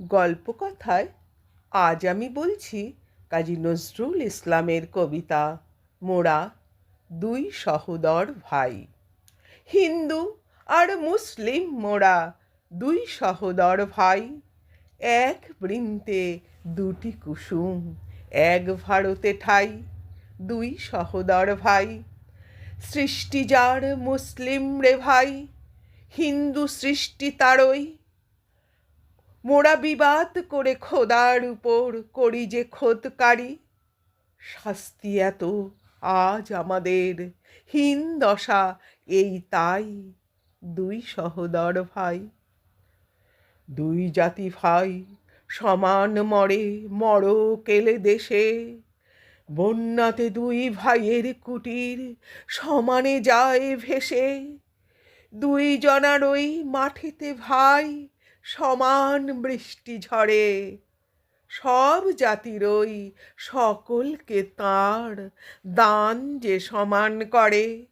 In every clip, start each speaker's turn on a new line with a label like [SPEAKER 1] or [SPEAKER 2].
[SPEAKER 1] গল্পকথায় আজ আমি বলছি কাজী নজরুল ইসলামের কবিতা মোরা দুই সহোদর ভাই। হিন্দু আর মুসলিম মোরা দুই সহোদর ভাই। এক বৃন্তে দুটি কুসুম, এক ভারতে ঠাই, দুই সহোদর ভাই। সৃষ্টি যার মুসলিম রে ভাই, হিন্দু সৃষ্টি তারই মোরা বিবাদ করে খোদার উপর করি যে খোদকারি। শাস্তি এত আজ আমাদের। হীন দশা এই তাই, দুই সহোদর ভাই। দুই জাতি ভাই সমান মরে মর কেলে দেশে। বন্যাতে দুই ভাইয়ের কুটির সমানে যায় ভেসে। দুই জনার ওই মাঠেতে ভাই সমান বৃষ্টি ঝরে। সব জাতিরই সকলকে তার দান যে সমান করে।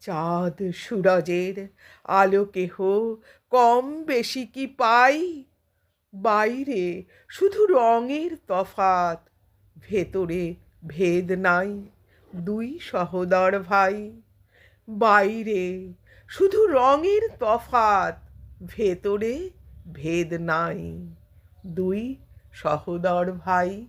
[SPEAKER 1] চাঁদ সুরজের আলো কেহ কম বেশি কি পাই? বাইরে শুধু রঙের তফাত, ভেতরে ভেদ নাই দুই সহোদর ভাই। বাইরে শুধু রঙের তফাত, ভেতরে ভেদ নাই। দুই সহোদর ভাই